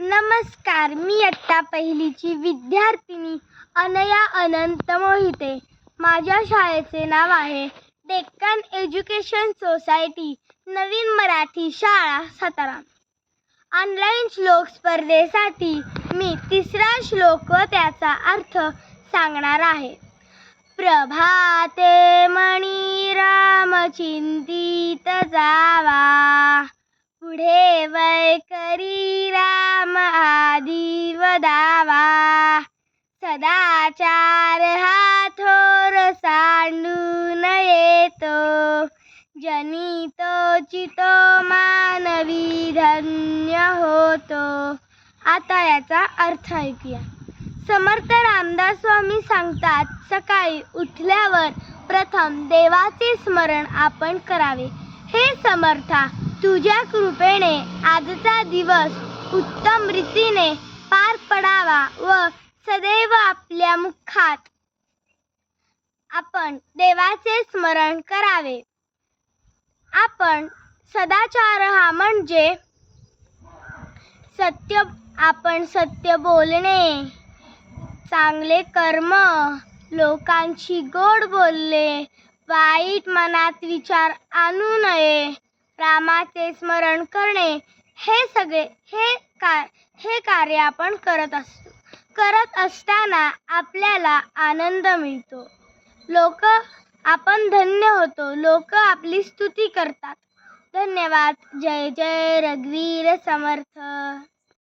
नमस्कार मी आत्ता पहिलीची विद्यार्थिनी अनया अनंत मोहिते. माझ्या शाळेचे नाव आहे डेक्कन एज्युकेशन सोसायटी नवीन मराठी शाळा सातारा. ऑनलाईन श्लोक स्पर्धेसाठी मी तिसरा श्लोक व त्याचा अर्थ सांगणार आहे. प्रभाते मणी राम चिंतित जावा. पुढे वैकरी लावा. सदाचार हा थोर सांडून येतो जनितो चितो मानवी धन्य होतो. आता याचा अर्थ ऐकूया. समर्थ रामदास स्वामी सांगतात सकाळी उठल्यावर प्रथम देवाचे स्मरण आपण करावे. हे समर्था तुझ्या कृपेने आजचा दिवस उत्तम रीतीने पार पडावा व सदैव आपल्या मुखात आपण देवाचे स्मरण करावे. आपण सदाचार हा म्हणजे सत्य आपण सत्य बोलणे. चांगले कर्म लोकांशी गोड बोलले वाईट मनात विचार आणू नये. रामाचे स्मरण करणे. हे सगळे हे हे कार्य आपण करत असतो करत असताना आपल्याला आनंद मिळतो. लोक आपण धन्य होतो. लोक आपली स्तुती करतात. धन्यवाद. जय जय. रघुवीर समर्थ.